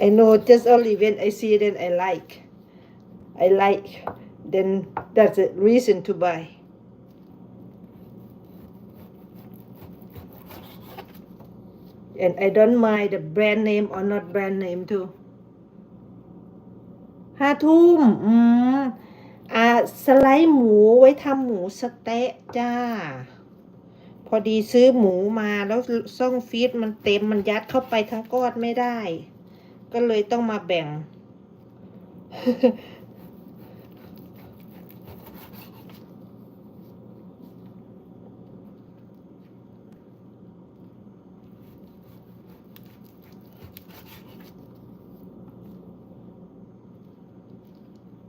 I know just only when I see then I like I like then that's a reason to buy and I don't mind the brand name or not brand name too ห้าทุ่มอืมอ่าสไลด์หมูไว้ทำหมูสเต๊ะจ้า พอดีซื้อหมูมาแล้วซ่องฟีดมันเต็มมันยัดเข้าไปทั้งก้อนไม่ได้ ก็เลยต้องมาแบ่ง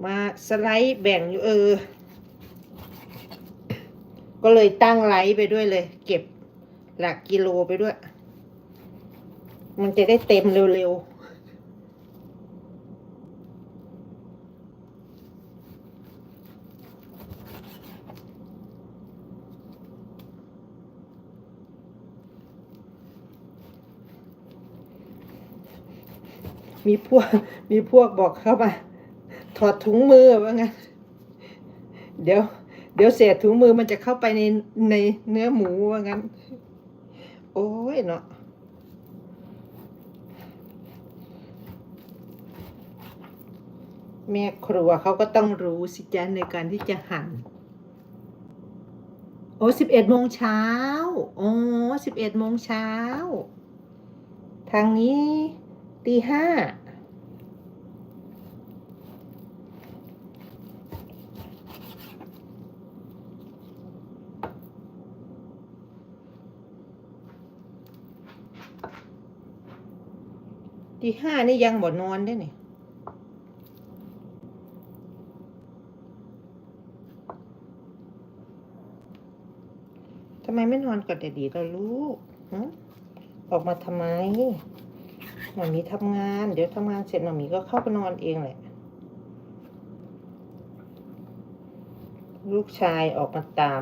มาสไลด์แบ่งอยู่เออ ก็เลยตั้งไลท์ไปด้วยเลย เก็บหลักกิโลไปด้วย มันจะได้เต็มเร็วๆ มีพวกมีพวกบอกเข้ามาถอดถุงมือว่างั้นเดี๋ยว เดี๋ยวเศษถุงมือมันจะเข้าไปในในเนื้อหมูว่างั้น โอ้ยเนาะแม่ครัวเขาก็ต้องรู้สิจ้าในการที่จะหั่น โอ้สิบเอ็ดโมงเช้า โอ้สิบเอ็ดโมงเช้า ทางนี้ ตีห้าตีห้านี่ยังบ่นอนได้นี่ยทำไมไม่นอนก่อนแต่ดีเราลูกออกมาทำไม หมามีทำงาน เดี๋ยวทำงานเสร็จหมามีก็เข้าไปนอนเองแหละ ลูกชายออกมาตาม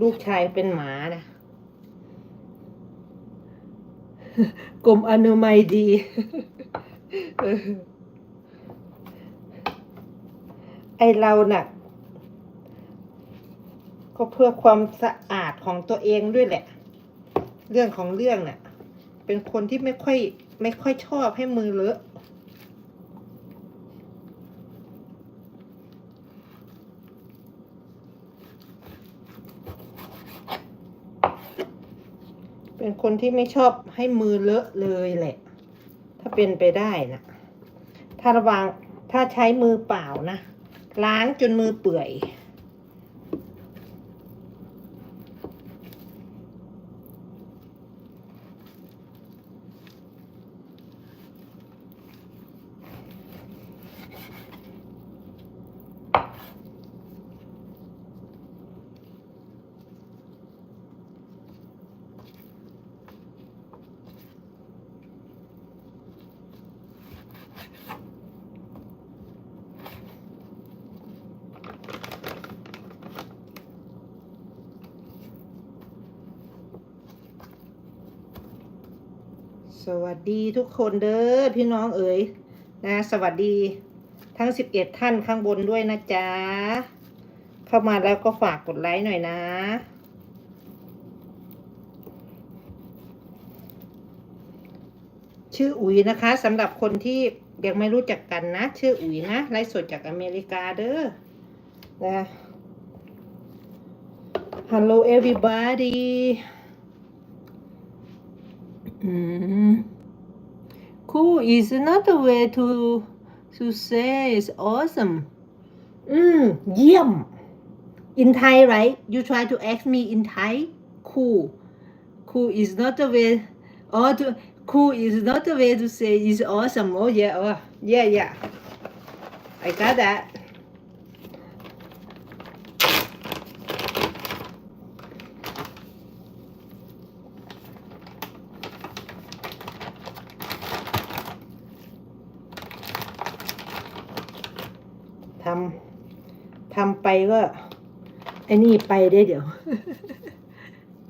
ลูกชายเป็นหมานะกรมอนามัยดี ไอเราน่ะก็เพื่อความสะอาดของตัวเองด้วยแหละ เรื่องของเรื่องเน่ะเป็นคนที่ไม่ค่อย ไม่ค่อยชอบให้มือเลอะเป็นคนที่ไม่ชอบให้มือเลอะเลยแหละ ถ้าเป็นไปได้นะถ้าระวังถ้าใช้มือเปล่านะ ล้างจนมือเปื่อย สวัสดีทุกคนเด้อพี่น้องเอ๋ยนะ สวัสดีทั้งสิบเอ็ดท่านข้างบนด้วยนะจ๊ะ เข้ามาแล้วก็ฝากกดไลค์หน่อยนะ ชื่ออุ๋ยนะคะสำหรับคนที่ยังไม่รู้จักกันนะ ชื่ออุ๋ยนะไลฟ์สดจากอเมริกาเด้อนะ Hello everybody Mm. Cool is another way to to say it's awesome. Mm, เยี่ยม In Thai, right? You try to ask me in Thai. Cool. Cool is not the way. Or to cool is not the way to say it's awesome. Oh yeah. Oh yeah yeah. I got that. ทำทำไปก็ไอ้นี่ไปได้เดี๋ยว